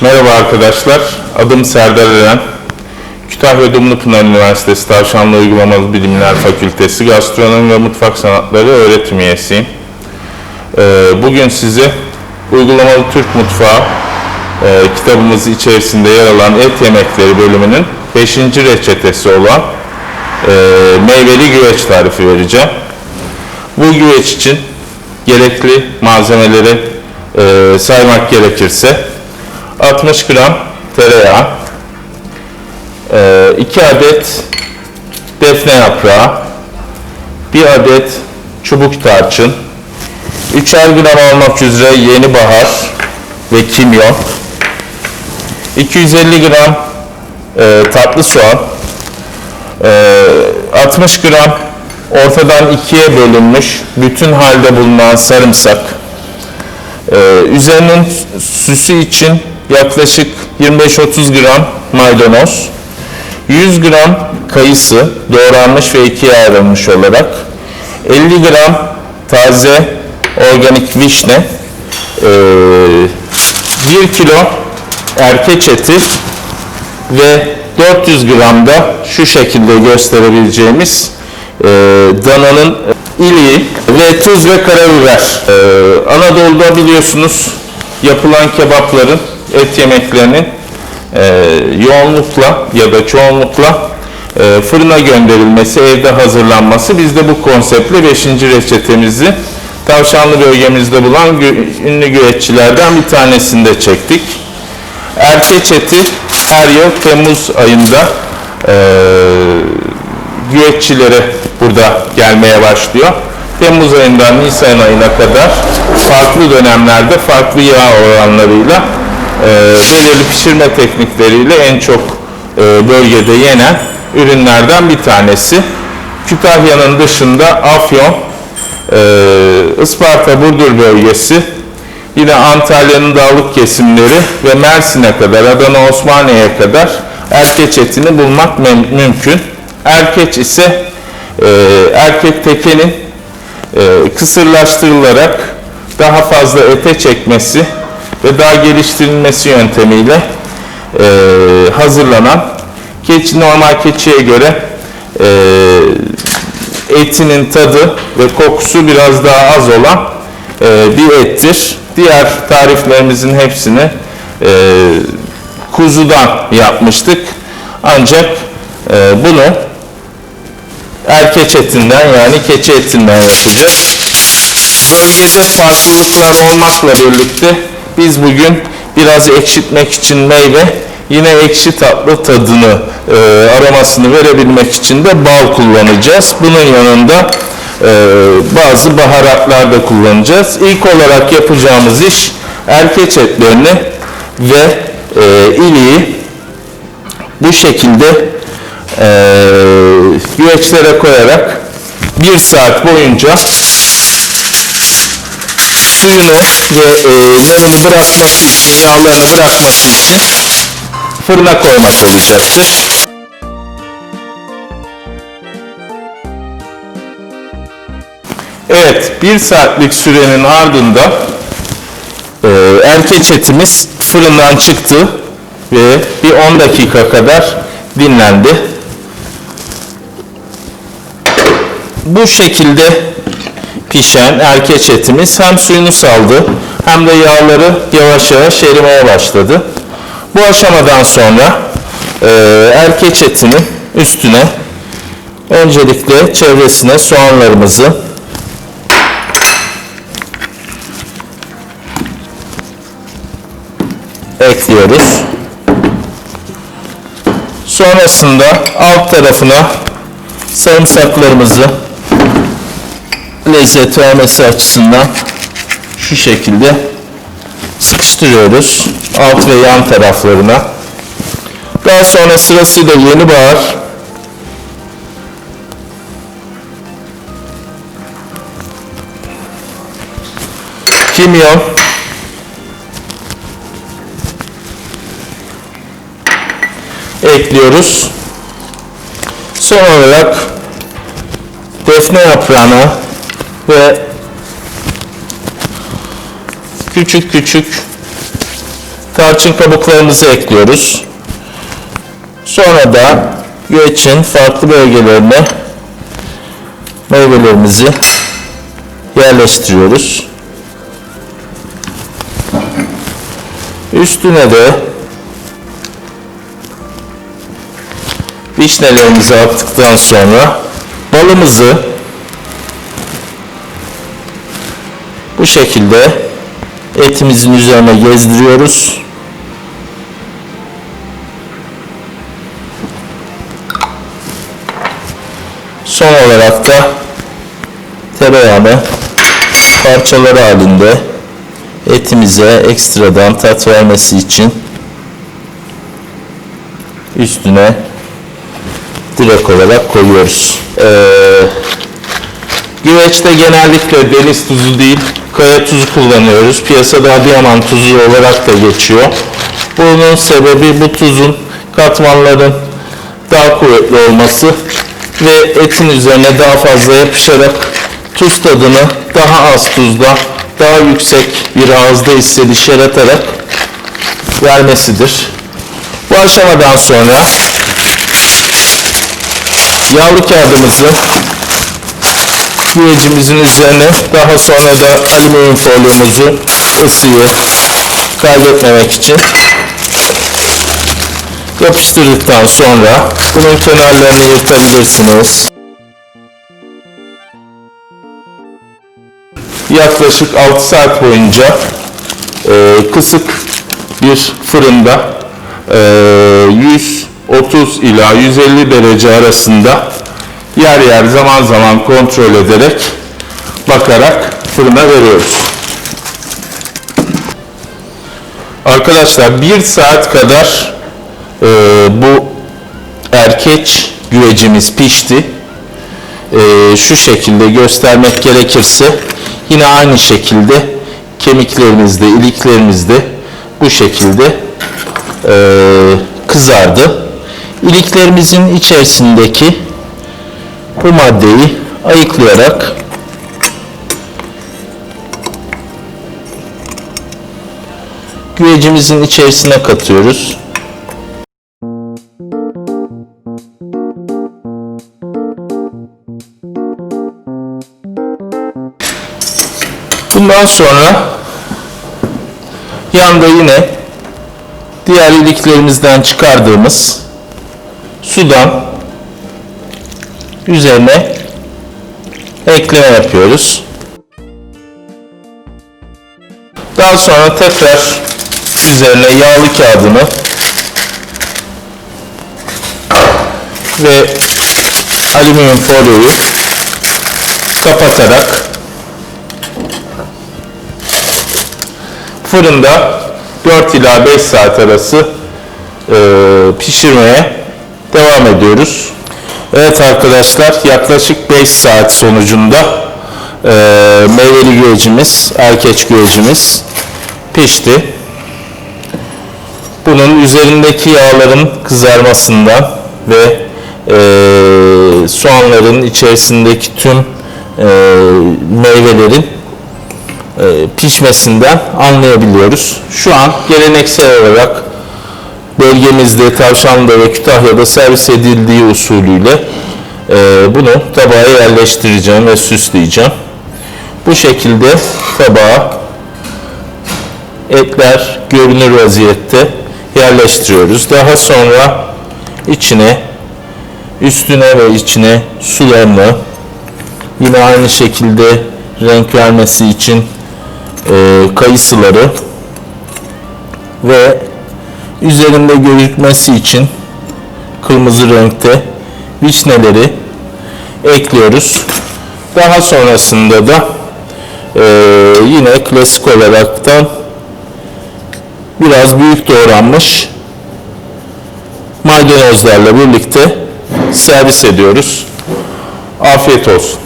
Merhaba arkadaşlar, adım Serdar Eren. Kütahya Dumlupınar Üniversitesi Tavşanlı Uygulamalı Bilimler Fakültesi Gastronomi ve Mutfak Sanatları öğretim üyesiyim. Ee, Bugün size uygulamalı Türk mutfağı e, kitabımız içerisinde yer alan et yemekleri bölümünün 5. reçetesi olan e, meyveli güveç tarifi vereceğim. Bu güveç için gerekli malzemeleri e, saymak gerekirse 60 gram tereyağı, 2 adet defne yaprağı, 1 adet çubuk tarçın, 3'er gram olmak üzere yeni bahar ve kimyon, 250 gram e, tatlı soğan, e, 60 gram ortadan ikiye bölünmüş bütün halde bulunan sarımsak, ee, üzerinin süsü için yaklaşık 25-30 gram maydanoz, 100 gram kayısı doğranmış ve ikiye ayrılmış olarak, 50 gram taze organik vişne, ee, 1 kilo erkeç eti ve 400 gram da şu şekilde gösterebileceğimiz e, dananın iliği ve tuz ve karabiber. E, Anadolu'da biliyorsunuz yapılan kebapların, et yemeklerinin e, yoğunlukla ya da çoğunlukla e, fırına gönderilmesi, evde hazırlanması. Biz de bu konseptle 5. reçetemizi Tavşanlı bölgemizde bulunan gü- ünlü güveççilerden bir tanesinde çektik. Erkeç eti her yıl Temmuz ayında eee güveççilere burada gelmeye başlıyor. Temmuz ayından Nisan ayına kadar farklı dönemlerde farklı yağ oranlarıyla eee belirli pişirme teknikleriyle en çok eee, bölgede yenen ürünlerden bir tanesi. Kütahya'nın dışında Afyon, eee, Isparta Burdur bölgesi, Yine Antalya'nın dağlık kesimleri ve Mersin'e kadar, Adana Osmaniye'ye kadar erkeç etini bulmak müm- mümkün. Erkeç ise e, erkek tekenin e, kısırlaştırılarak daha fazla ete çekmesi ve daha geliştirilmesi yöntemiyle e, hazırlanan keçi normal keçiye göre e, etinin tadı ve kokusu biraz daha az olan e, bir ettir. Diğer tariflerimizin hepsini e, kuzudan yapmıştık. Ancak e, bunu erkeç etinden yani keçi etinden yapacağız. Bölgede farklılıklar olmakla birlikte biz bugün biraz ekşitmek için meyve yine ekşi tatlı tadını e, aromasını verebilmek için de bal kullanacağız. Bunun yanında e, bazı baharatlar da kullanacağız. İlk olarak yapacağımız iş erkeç etlerini ve e, iliği bu şekilde güveçlere koyarak bir saat boyunca suyunu ve e, narını bırakması için, yağlarını bırakması için fırına koymak olacaktır. Evet, bir saatlik sürenin ardından e, erkeç etimiz fırından çıktı ve bir 10 dakika kadar dinlendi. Bu şekilde pişen erkeç etimiz hem suyunu saldı hem de yağları yavaş yavaş erimeye başladı. Bu aşamadan sonra e, erkeç etinin üstüne öncelikle çevresine soğanlarımızı ekliyoruz. Sonrasında alt tarafına sarımsaklarımızı lezzet vermesi açısından şu şekilde sıkıştırıyoruz alt ve yan taraflarına. Daha sonra sırasıyla yeni bahar kimyon ekliyoruz. Son olarak defne yaprağını ve küçük küçük tarçın kabuklarımızı ekliyoruz. Sonra da güvecin farklı bölgelerine meyvelerimizi yerleştiriyoruz. Üstüne de vişnelerimizi attıktan sonra balımızı bu şekilde etimizin üzerine gezdiriyoruz. Son olarak da tereyağını parçaları halinde etimize ekstradan tat vermesi için üstüne direkt olarak koyuyoruz. Ee, güveçte genellikle deniz tuzu değil, kaya tuzu kullanıyoruz. Piyasada Adıyaman tuzu olarak da geçiyor. Bunun sebebi bu tuzun katmanların daha kuvvetli olması ve etin üzerine daha fazla yapışarak tuz tadını daha az tuzda, daha yüksek bir ağızda hissedişe yaratarak vermesidir. Bu aşamadan sonra yavru kağıdımızı güvecimizin üzerine daha sonra da alüminyum folyomuzu ısıyı kaybetmemek için yapıştırdıktan sonra bunun kenarlarını yırtabilirsiniz. Yaklaşık 6 saat boyunca e, kısık bir fırında e, 130 ila 150 derece arasında yer yer zaman zaman kontrol ederek bakarak fırına veriyoruz. Arkadaşlar bir saat kadar e, bu erkeç güvecimiz pişti. E, şu şekilde göstermek gerekirse yine aynı şekilde kemiklerimizde, iliklerimizde bu şekilde e, kızardı. İliklerimizin içerisindeki bu maddeyi ayıklayarak güvecimizin içerisine katıyoruz. Bundan sonra yanda yine diğer iliklerimizden çıkardığımız sudan üzerine ekleme yapıyoruz. Daha sonra tekrar üzerine yağlı kağıdını ve alüminyum folyoyu kapatarak fırında 4 ila 5 saat arası e, pişirmeye devam ediyoruz. Evet arkadaşlar yaklaşık 5 saat sonucunda e, meyveli güvecimiz, erkeç güvecimiz pişti. Bunun üzerindeki yağların kızarmasından ve e, soğanların içerisindeki tüm e, meyvelerin e, pişmesinden anlayabiliyoruz. Şu an geleneksel olarak bölgemizde Tavşanlı'da ve Kütahya'da servis edildiği usulüyle e, bunu tabağa yerleştireceğim ve süsleyeceğim. Bu şekilde tabağa etler görünür vaziyette yerleştiriyoruz. Daha sonra içine üstüne ve içine sularını yine aynı şekilde renk vermesi için e, kayısıları ve üzerinde gözükmesi için kırmızı renkte vişneleri ekliyoruz. Daha sonrasında da e, yine klasik olaraktan biraz büyük doğranmış maydanozlarla birlikte servis ediyoruz. Afiyet olsun.